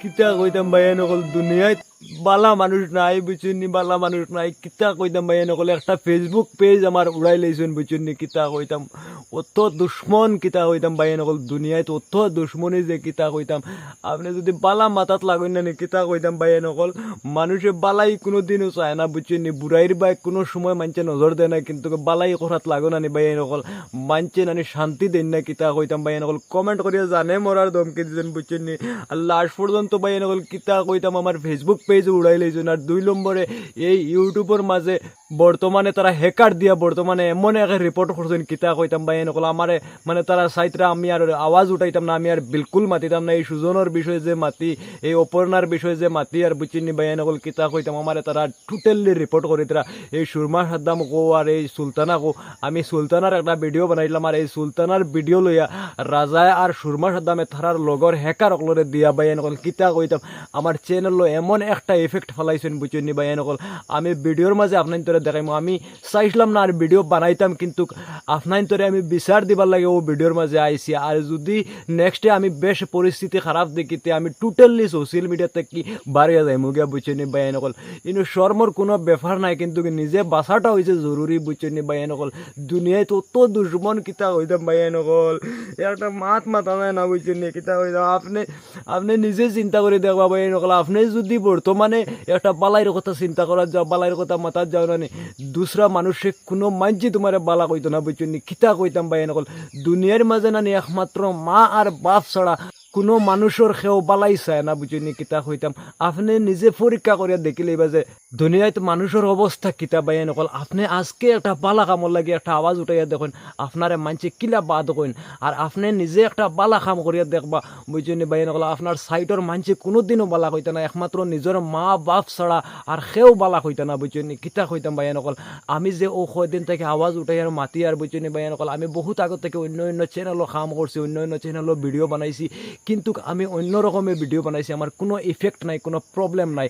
কিতা কইতাম ভাইয়া নকল দুনিয়ায় বালা মানুষ নাই বুঝুননি বালা মানুষ নাই, কিতা কইতাম ভাইয়া নকল একটা ফেসবুক পেজ আমার উড়াই লাইছেন বুঝুননি কিতা কইতাম? অত দুশ্মন কিতা কইতাম ভাইয়া নকল দুনিয়ায় অত দুশ্মনী যে কিতা কইতাম? আপনি যদি বালা মাথাত লাগুন না নি, কিতা কইতাম ভাইয়া নকল মানুষে বালাই কোনো দিনও চায় না বুঝুননি বুড়াইর বাই কোনো সময় মানছে নজর দেয় না কিন্তু বালাই কথাত লাগো না নি ভাইয়া নকল মানছে নানি শান্তি দেন না কিতা কইতাম ভাইয়া নকল কমেন্ট করিয়া জানে মরার ধমকি দিতেন বুঝছেন আর লাস্ট পর্যন্ত ভাইয়া নকল কিতা কইতাম আমার ফেসবুক পেজ উড়াই লাইছেন আর দুই নম্বরে এই ইউটিউবের মাঝে বর্তমানে তারা হ্যাকার দিয়া বর্তমানে এমন এক রিপোর্ট করছেন কিতা কইতাম ভাইয়া নকল আমারে মানে তারা সাইতরা আমি আর আওয়াজ উঠাইতাম না, আমি আর বিলকুল মাতিতাম না, এই সুজনের বিষয়ে যে মাতি, এই অপর্ণার বিষয়ে যে মাতি আর বুঝিনি ভাইয়া নকল কিতা কইতাম আমারে তারা টোটালি রিপোর্ট করে তারা এই সুরমা সাদ্দাম কো আর এই সুলতানা কো, আমি সুলতানার একটা ভিডিও বানাইলাম আর এই সুলতানার ভিডিও লইয়া রাজায় আর সুরমা সাদ্দামে থারার লগর হ্যাকার অকলরে দিয়া ভাইয়া নকল কিতা কইতাম আমার চ্যানেল এমন একটা এফেক্ট ফেলাইছেন বুঝিনি ভাইয়া নকল আমি ভিডিওর মাঝে আপনার তোরে দেখাইমু, আমি চাইছিলাম না আর ভিডিও বানাইতাম, কিন্তু আপনার তোরে আমি বিচার দিবার লাগে, ও ভিডিওর মাঝে আইসি আর যদি নেক্সটে আমি বেশ পরিস্থিতি খারাপ দেখিতে আমি টোটালি সোশ্যাল মিডিয়াতে কি বাড়িয়ে যাই মুগিয়া বুঝছেনি ভাইয়া নকল কিন্তু শর্মর কোনো ব্যাপার নাই, কিন্তু নিজে বাঁচাটা হয়েছে জরুরি বুঝছেনি ভাইয়া নকল দুনিয়ায় তো তো দুশ্মন কিতা হইতাম ভাইয়া নকল একটা মাত মাথা নাই না, বুঝছেনি কিতা হইতাম আপনি আপনি নিজে চিন্তা করে দেখবা ভাইয়া নকল আপনি যদি বর্তমানে একটা বালাইয়ের কথা চিন্তা করা যাও বালাইয়ের কথা মাথা যাও না দুসরা মানুষে কোনো মানছি তোমার বালা কইতো না বুঝছেনি কিতা কইতাম বা নকল দুনিয়ার মাঝে না নি একমাত্র মা আর বাপ ছাড়া কোনো মানুষের সেও বালাই চায় না বুঝিনি কিতা হইতাম আপনি নিজে পরীক্ষা করিয়া দেখিলে বা যে দুনিয়ায় মানুষের অবস্থা কিতা বাইয়া নকল। আপনি আজকে একটা বালা কামর লাগে একটা আওয়াজ উঠাইয়া দেখুন। আপনারে মানছে কিলা বাদ কইন আর আপনি নিজে একটা বালা কাম করিয়া দেখবা বুঝিনি বাইয়া নকল। আপনার সাইটর মানছে কোনোদিনও বালা কইতা না একমাত্র নিজের মা বাপ ছাড়া আর সেও বালা কইতা না বুঝিনি কিতা কইতাম বাইয়া নকল। আমি যে ও কয়দিন থেকে আওয়াজ উঠাই আর মাতি আর বুঝিনি বাইয়া নকল। আমি বহুত আগত থেকে অন্য অন্য চ্যানেলও কাম করছি অন্য অন্য চ্যানেলও ভিডিও বানাইছি। কিন্তু আমি অন্য রকমের ভিডিও বানাইছি, আমার কোনো ইফেক্ট নাই, কোনো প্রবলেম নাই।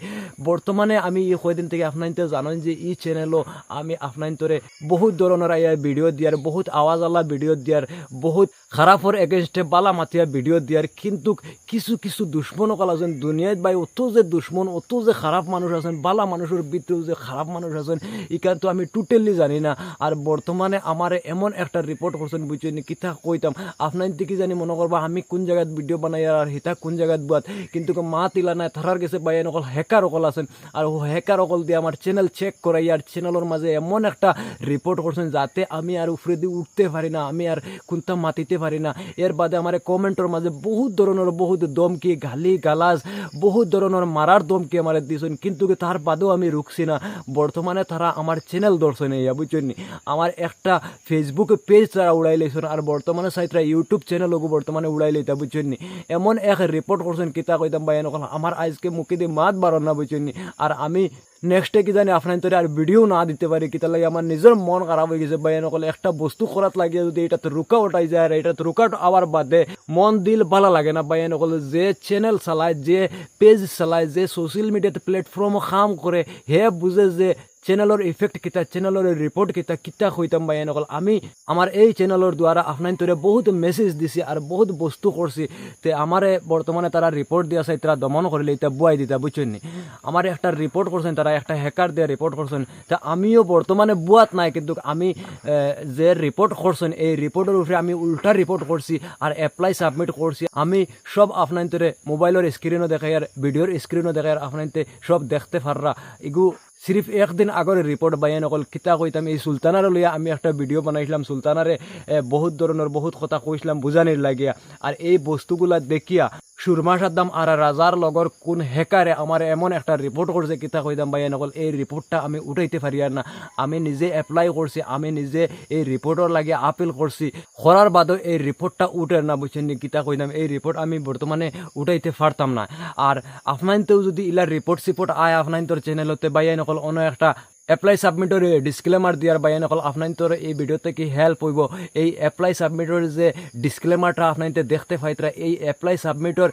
বর্তমানে আমি এই কয়দিন থেকে আপনার জানেন যে এই চ্যানেলও আমি আপনার বহুত ধরনের আইয়া ভিডিও দিয়ার, বহুত আওয়াজ আলা ভিডিও দিয়ার, বহুত খারাপর এগেনস্টে বালা মাতিয়া ভিডিও দিয়ার। কিন্তু কিছু কিছু দুশ্মন কল আছেন, দুনিয়াত বাই অত যে দুশ্মন, অত যে খারাপ মানুষ আছেন, বালা মানুষের ভিতরেও যে খারাপ মানুষ আছেন ইকান তো আমি টোটালি জানি না। আর বর্তমানে আমার এমন একটা রিপোর্ট করছেন বুঝছেন, কিতা কইতাম আপনার দিকে জানি মনে করবা আমি কোন জায়গায় ভিডিও বানাই আর হিতা কোন জায়গায় বুয়াত কিন্তু মা তিলা নাই থারার গেছে বাইন অকল হ্যাকার অকল আছেন। আর ও হ্যাকার অকল দিয়ে আমার চ্যানেল চেক করাই আর চ্যানেলের মাঝে এমন একটা রিপোর্ট করছেন যাতে আমি আর উপরে দিয়ে উঠতে পারি না, আমি আর কোনটা মাতিতে পারি না। এর বাদে আমার কমেন্টের মাঝে বহুত ধরনের বহুত দমকি, গালি, গালাজ, বহুত ধরনের মারার দমকি আমার দিয়েছেন কিন্তু তার বাদেও আমি রুখছি না। বর্তমানে তারা আমার চ্যানেল দর্শন ইয়া বুঝছেন? আমার একটা ফেসবুক পেজ তারা উড়াই লাইছেন আর বর্তমানে সাইটরা ইউটিউব চ্যানেলও বর্তমানে উড়াই লইতা বুঝছেন? এমন এক রিপোর্ট করছেন কিতা কইতাম বা এনকল আমার আজকে মুখে দিয়ে মাত বাড়ন না? বুঝছেন আর আমি নেক্সটে কি জানি আপনার তোরে আর ভিডিও না দিতে পারি কিতা লাগে আমার নিজের মন খারাপ হয়ে গেছে বাইন কলে একটা বস্তু করাত লাগিয়ে যদি এটাতে রুকা ওঠাই যায় আর এটাতে রুকা আবার বাদে, মন দিল ভালো লাগে না বাইন কলে যে চ্যানেল চালায়, যে পেজ চালায়, যে সোশ্যাল মিডিয়াতে প্ল্যাটফর্মও কাম করে হে বুঝে যে চ্যানেলের ইফেক্ট কিতা চ্যানেলের রিপোর্ট কিতা কিতা হইতাম বা এনেকল আমি আমার এই চ্যানেলের দ্বারা আপনার তোরে বহুত মেসেজ দিছি আর বহুত বস্তু করছি তে আমারে বর্তমানে তারা রিপোর্ট দিয়া চাই তারা দমন করিলে এটা বুয়াই দিতা বুঝছেন নি আমার একটা রিপোর্ট করছেন তারা একটা হ্যাকার দিয়ে রিপোর্ট করছেন তা আমিও বর্তমানে বুয়াত নাই, কিন্তু আমি যে রিপোর্ট করছেন এই রিপোর্টের উপরে আমি উল্টা রিপোর্ট করছি আর অ্যাপ্লাই সাবমিট করছি আমি সব আপনার মোবাইলের স্ক্রিনও দেখাই আর ভিডিওর স্ক্রিনও দেখাই আর আপনার সব দেখতে পাররা এগু সিরিফ একদিন আগরে রিপোর্ট বাইন অকল কিতা কইতাম এই সুলতানারে লইয়া আমি একটা ভিডিও বানাইছিলাম। সুলতানারে বহুত ধরনের বহুত কথা কইছিলাম বুঝানির লাগিয়া আর এই বস্তুগুলা দেখিয়া সুরমা সাদ্দাম আর রাজার লগর কোন হ্যাকারে আমার এমন একটা রিপোর্ট করছে কিতা কইতাম বাইন অকল এই রিপোর্টটা আমি উঠাইতে পারি আর না। আমি নিজে এপ্লাই করছি আমি নিজে এই রিপোর্টর লাগে আপিল করছি করার বাদেও এই রিপোর্টটা উঠে না বুঝছেন কিতা কইতাম এই রিপোর্ট আমি বর্তমানে উঠাইতে পারতাম না। আর আপনাইতেও যদি ইলা রিপোর্ট সিপোর্ট আয় আপনাইতর চ্যানেলতে বাইন নকল, অন্য একটা এপ্লাই সাবমিটর ডিসক্লেমার দিয়ার বাইন অকল আপনার তোর এই ভিডিও কি হেল্প হইব? এই এপ্লাই সাবমিটর যে ডিসক্লেমারটা আপনার দেখতে পাইতরা এই এপ্লাই সাবমিটর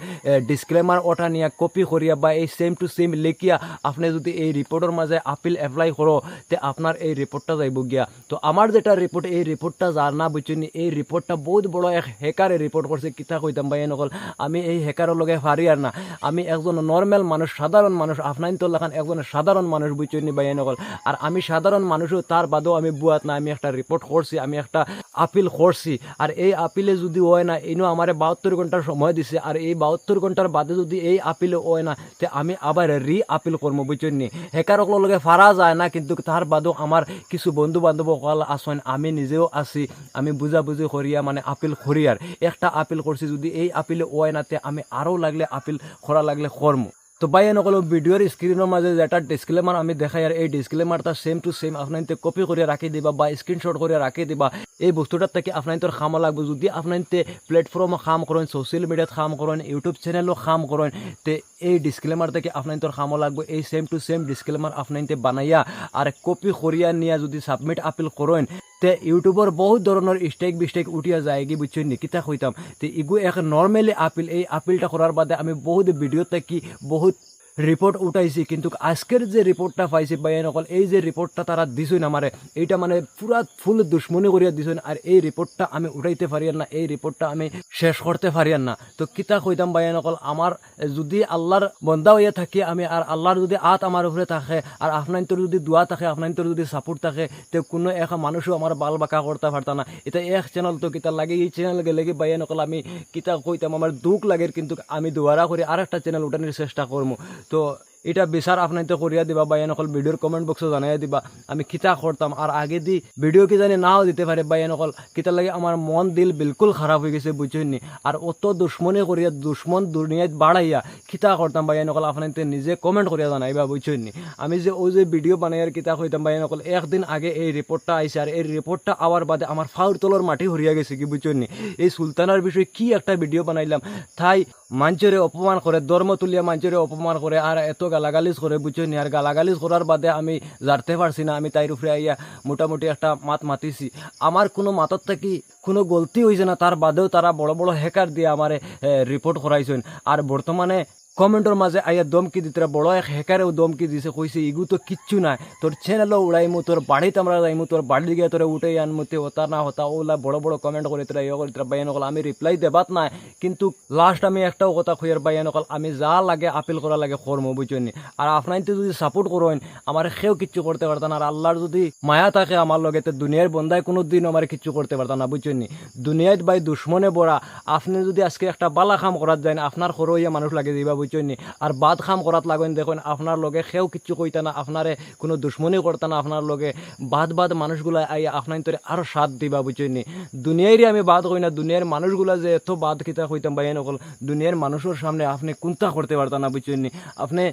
ডিসক্লেমার ওটা নিয়ে কপি করিয়া বা এই সেম টু সেম লিখিয়া আপনি যদি এই রিপোর্টের মাঝে আপিল এপ্লাই করো তে আপনার এই রিপোর্টটা যাইব গিয়া। তো আমার যেটা রিপোর্ট এই রিপোর্টটা যার না বুঝছেন এই রিপোর্টটা বহুত বড় এক হ্যাকারে রিপোর্ট করছে কিতা কইতাম বাইন অকল। আমি এই হ্যাকারের লগে পারি আর না। আমি একজন নর্মাল মানুষ সাধারণ মানুষ আপনার তো লাখান একজন সাধারণ মানুষ বুঝছেন বাইন অকল। আর আমি সাধারণ মানুষও, তার বাদেও আমি বুয়াত না, আমি একটা রিপোর্ট করছি, আমি একটা আপিল করছি। আর এই আপিলে যদি হয় না, এনো আমার বাহাত্তর ঘণ্টার সময় দিছে, আর এই বাহাত্তর ঘণ্টার বাদে যদি এই আপিলে হয় না, তে আমি আবার রি আপিল করব বুঝছেন নি? হেকারক লগে ফারা যায় না, কিন্তু তার বাদেও আমার কিছু বন্ধু বান্ধব কল আসেন, আমি নিজেও আছি আমি বুঝাবুঝি করিয়া মানে আপিল করিয়ার একটা আপিল করছি, যদি এই আপিলে হয় না, তে আমি আরও লাগলে আপিল করা লাগলে কর্ম। তো বাই নকল ভিডিওর স্ক্রিনের মাঝে যেটা ডিসক্লেমার আমি দেখাই আর এই ডিসক্লেমারটা সেম টু সেম আপনার কপি করে রাখি দিবা বা স্ক্রিনশট করে রাখি দিবা। এই বস্তুটার থেকে আপনার তোর খামা লাগবে। যদি আপনার প্ল্যাটফর্মে খাম করেন সোশ্যাল মিডিয়াত খাম করেন ইউটিউব চ্যানেলও খাম করেন তে এই ডিসক্লেমার থেকে আপনার তোর খামো লাগবে। এই সেম টু সেম ডিসক্লেমার আপনার বানাইয়া আর কপি করিয়া নিয়া যদি সাবমিট আপিল করেন তে ইউটিউবৰ বহুত ধৰণৰ ষ্টেক বিষ্টেক উঠি যায়গৈ বুজিছোঁ নিকিতা সৈতাম তে ইগু এক নৰ্মেলি আপিল এই আপিলটা কৰাৰ বাদে আমি বহুত ভিডিঅ'ত কি বহুত রিপোর্ট উঠাইছি, কিন্তু আজকের যে রিপোর্টটা পাইছি বা নকল এই যে রিপোর্টটা তারা দিছই আমারে, এইটা মানে পুরা ফুল দুশ্মনী করিয়া দিছই আর এই রিপোর্টটা আমি উঠাইতে পারিয়ার না, এই রিপোর্টটা আমি শেষ করতে পারিয়ার না। তো কিতা কইতাম বাই নকল আমার যদি আল্লাহর বন্দা হইয়া থাকি, আমি আর আল্লাহর যদি আত আমার উপরে থাকে, আর আপনার যদি দোয়া থাকে আপনার যদি সাপোর্ট থাকে, তো কোনো এক মানুষও আমার বাল বাঁকা করতে পারতাম না। এটা এক চ্যানেল তো কিতা লাগে, এই চ্যানেল গেলে কি বাইয়া নকল আমি কিতা কইতাম, আমার দুঃখ লাগে, কিন্তু আমি দোয়ারা করে আর একটা চ্যানেল উঠানোর চেষ্টা করব তো এটা বিচার আপনার করিয়া দিবা বা এনকল ভিডিওর কমেন্ট বক্সে জানাই দিবা। আমি কিতা করতাম আর আগে দি ভিডিও কি জানি নাও দিতে পারে বা এনকল কিতা লাগে আমার মন দিল বিলকুল খারাপ হয়ে গেছে বুঝছেননি আর অত দুশ্মনে করিয়া দুশ্মন দুনিয়াত বাড়াইয়া কিতা করতাম বা এনকল আপনার নিজে কমেন্ট করিয়া জানাইবা বুঝছেননি আমি যে ও যে ভিডিও বানাই আর কিতা কইতাম বা এনকল একদিন আগে এই রিপোর্টটা আইসে আর এই রিপোর্টটা আওয়ার বাদে আমার ফাউর তলর মাটি হরিয়া গেছে কি বুঝছেননি এই সুলতানার বিষয়ে কি একটা ভিডিও বানাইলাম তাই মাঞ্চরে অপমান করে ধর্ম তুলিয়া মাঞ্চরে অপমান করে আর এত গালাগালিজ করে বুঝছ নি? আর গালাগালিজ করার বাদে আমি জারতে পারছি না, আমি তাইর উপরে আইয়া মোটামুটি একটা মাত মাতিছি। আমার কোনো মাতত থেকে কোনো গলতি হয়েছে না তার বাদেও তারা বড় বড় হ্যাকার দিয়ে আমারে রিপোর্ট করাইছেন আর বর্তমানে কমেন্টর মাঝে আইয়া দমকি দিতে বড় এক হ্যাকারেও দমকি দিছে কইছে ইগু তো কিচ্ছু নাই। তোর চ্যানেলও উড়াইমু তোর বাড়িতে আমরা যাইমু তোর বাড়ি গিয়ে তোরা উঠে আনমু তে হতা না হতা ওলা বড় বড় কমেন্ট করে তোরা ইয়ে করে তোরা বাইন কল আমি রিপ্লাই দেবাত নাই। কিন্তু লাস্ট আমি একটাও কথা খুঁয়ার বাইন কল আমি যা লাগে আপিল করা লাগে কর্ম বুঝছেন আর আপনার যদি সাপোর্ট করেন আমার সেও কিচ্ছু করতে পারতাম না আর আল্লাহর যদি মায়া থাকে আমার লগে, তো দুনিয়ার বন্ধায় কোনো দিন আমার কিচ্ছু করতে পারতাম না বুঝছেন দুনিয়াত বাই দুশ্মনে বড়া আপনি যদি আজকে একটা বালা খাম করাত যায় আপনার সরইয়া মানুষ লাগে দিবা বুঝছেন আর বাদ খাম করাত লাগেন দেখুন আপনার লগে সেও কিচ্ছু কইতা না আপনারে কোনো দুশ্মনী করতা না আপনার লগে। বাদ বাদ মানুষগুলা আই আপনার তোরে আরও সাথ দিবা বুঝছেন নি দুনিয়ারই আমি বাদ কই না দুনিয়ার মানুষগুলা যে এত বাদ কিতা কইতাম বাইন নকল। দুনিয়ার মানুষের সামনে আপনি কোনটা করতে পারতাম না বুঝছেন আপনি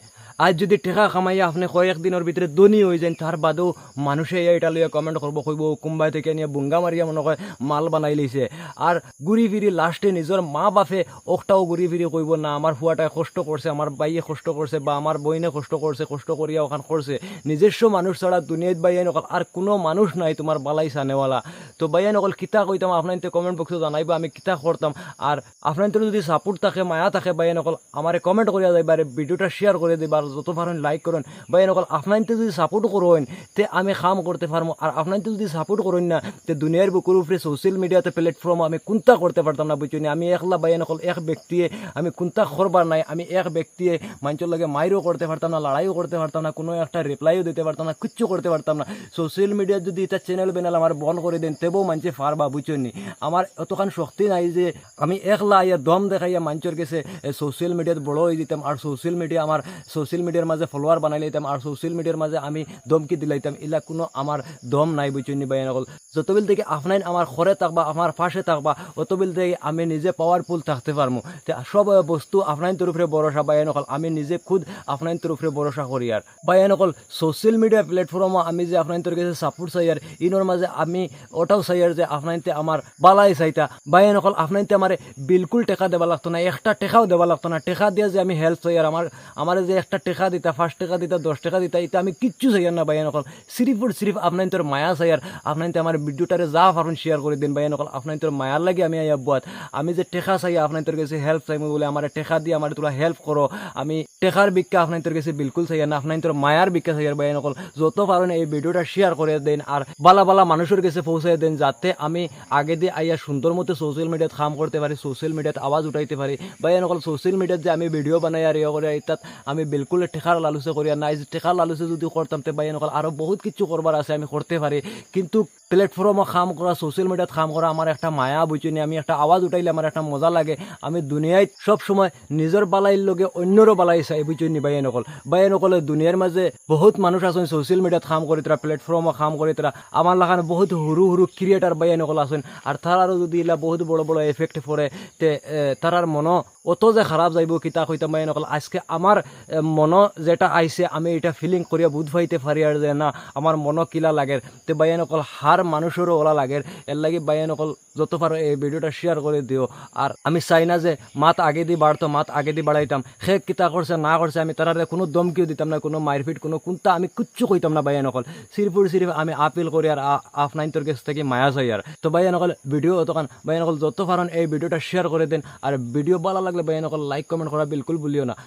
আজ যদি টেকা কামাইয়া আপনি কয়েক দিনের ভিতরে ধনী হয়ে যান তার বাদেও মানুষে এটা লইয়া কমেন্ট করব কইব কুম্বাই থেকে নিয়ে বুঙ্গা মারিয়া মনে হয় মাল বানাই লইছে আর ঘুরি ফিরি লাস্টে নিজের মা বাপে ওকটাও ঘুরি ফিরি কইব, না আমার ফুয়াটায় কষ্ট করছে আমার বাইয়ে কষ্ট করছে বা আমার বইনে কষ্ট করছে কষ্ট করিয়া ওখান করছে নিজস্ব মানুষ ছাড়া দুনিয়াত বাইয়াই নকল আর কোনো মানুষ নাই তোমার বালাই সানেওয়ালা তো বাইয়াই নকল, কিতা কইতাম আপনার কমেন্ট বক্সে জানাইবা, আমি কিতা করতাম আর আপনার যদি সাপোর্ট থাকে, মায়া থাকে বাইয়াই নকল আমার কমেন্ট করিয়া যাইবা ভিডিওটা শেয়ার করে দিবা যত পারেন লাইক করেন বাইয়াই নকল আপনার যদি সাপোর্ট করেন তে আমি কাম করতে পারব আর আপনার যদি সাপোর্ট করেন না, তে দুনিয়ার বুকুর উপরে সোশ্যাল মিডিয়াতে প্ল্যাটফর্ম আমি কোনটা করতে পারতাম না বুঝছি আমি একলা বাইয়াই নকল, এক ব্যক্তিয়ে আমি কোনটা করবার নাই, আমি এক ব্যক্তিয়ে মানুষের লগে মাইরও করতে পারতাম না, লড়াইও করতে পারতাম না, কোনো একটা রিপ্লাইও দিতে পারতাম না, কিচ্ছু করতে পারতাম না। সোশ্যাল মিডিয়ায় যদি এটা চ্যানেল বেনাল আমার বন্ধ করে দেন, তেবও মানুষে ফারবা বুঝছেন আমার অতখান শক্তি নাই যে আমি একলা ইয়া দম দেখাইয়া মানুষের কাছে সোশ্যাল মিডিয়াত বড় হয়ে দিতাম আর সোশ্যাল মিডিয়া আমার সোশ্যাল মিডিয়ার মাঝে ফলোয়ার বানাই লাইতাম আর সোশ্যাল মিডিয়ার মাঝে আমি দমকি দিলাইতাম এলা কোনো আমার দম নাই বুঝছেন বাইন নকল যতবিল থেকে আপনার আমার ঘরে থাকবা, আমার পাশে থাকবা, অতবিল থেকে আমি নিজে পাওয়ারফুল থাকতে পারব সব বস্তু আপনার তরফে ভরসা বাইন অকল আমি নিজে খুদ আপনার উপরে ভরসা করি আর বাইন অকল সোশ্যাল মিডিয়া প্ল্যাটফর্মও আমি যে আপনার কাছে সাপোর্ট চাই আর ইনোর মাঝে আমি ওটাও চাই আর যে আপনাইতে আমার বালাই চাইতা বাইন অকল আপনাইতে আমার বিলকুল টেকা দেওয়া লাগতো না, একটা টেকাও দেওয়া লাগতো না। টেকা দিয়ে যে আমি হেল্প চাই আর আমার আমার যে একটা টেকা দিতা ফার্স্ট টাকা দিতা দশ টাকা দিতা এটা আমি কিচ্ছু চাই না বাইন অকল সিরিফ সিরিফ আপনার তোর মায়া চাই আর আপনার আমার ভিডিওটারে যা পারেন শেয়ার করে দিন বাইন অকল আপনার তোর মায়ার লাগে আমি আইয়া আমি যে টেকা চাই আপনার তোর কাছে হেল্প চাই বলে আমার টেকা দিয়ে আমার তোলা হেল্প করো আমি টেকার বিক্কা আপনার তোর কাছে বিলকুল চাই না আপনার তোর মায়ার বিক্কা চাই বাইন অকল যত পারেন এই ভিডিওটা শেয়ার করে দেন আর বালা বালা মানুষের কাছে পৌঁছাই দেন যাতে আমি আগে দিয়ে আইয়া সুন্দর মতো সোশ্যাল মিডিয়াত কাম করতে পারি সোশ্যাল মিডিয়াত আওয়াজ উঠাইতে পারি বা এনেকল সোশ্যাল মিডিয়াত যে আমি ভিডিও বানাই আর ইয়ে করে তাত আমি বিলকুল টেকার লালুচে করি নাই টেকার লালুচে যদি করতাম তে বা এনেকল আরও বহুত কিছু করবার আছে আমি করতে পারি কিন্তু প্ল্যাটফর্মও কাম করা সোশ্যাল মিডিয়াত কাম করা আমার একটা মায়া বুঝিনি আমি একটা আওয়াজ উঠাইলে আমার একটা মজা লাগে আমি দুনিয়ায় সব সময় নিজের বালাইর লগে অন্যরও বালাই চাই বুঝিনি বাই নকল বাই নকলে দুনিয়ার মাঝে বহুত মানুষ আছেন সোশ্যাল মিডিয়াত কাম করে তারা প্ল্যাটফর্মও কাম করে তারা আমার লাগান বহুত সৰু সৰু ক্রিয়েটার বাই নকল আছেন। আর তারারও যদি ইলা বহুত বড় বড় এফেক্ট পড়ে তে তারার মন অত যে খারাপ যাইব কিতা কইতাম বাই নকল। আজকে আমার মন যেটা আইছে, আমি এটা ফিলিং করিয়া বুধ পাইতে পারি আর যে না আমার মন কিলা লাগে। তে বাই নকল হার মানুষেরও ওলা লাগে। এর লাগি বাই নকল যত পারো এই ভিডিওটা শেয়ার করে দিও। আর আমি চাই না যে মাত আগে দি বাড়তো মাত আগে দি বাড়াইতাম সে কিতা করছে না করছে আমি তারারে কোনো দমকিও দিতাম না, কোনো মারপিট কোনো কোনটা আমি কিচ্ছু কইতাম না বাইয়া নকল। সিরপুর সিরিফ আমি আপিল করি আর আফ নাইন তোর কাছ থেকে মায়া চাই আর তো বাইয়া নকল ভিডিও অতখান বাইয়া নকল যত পারেন এই ভিডিওটা শেয়ার করে দেন। আর ভিডিও ভালো লাগলে বাইয়া নকল লাইক কমেন্ট করা বিলকুল ভুলিও না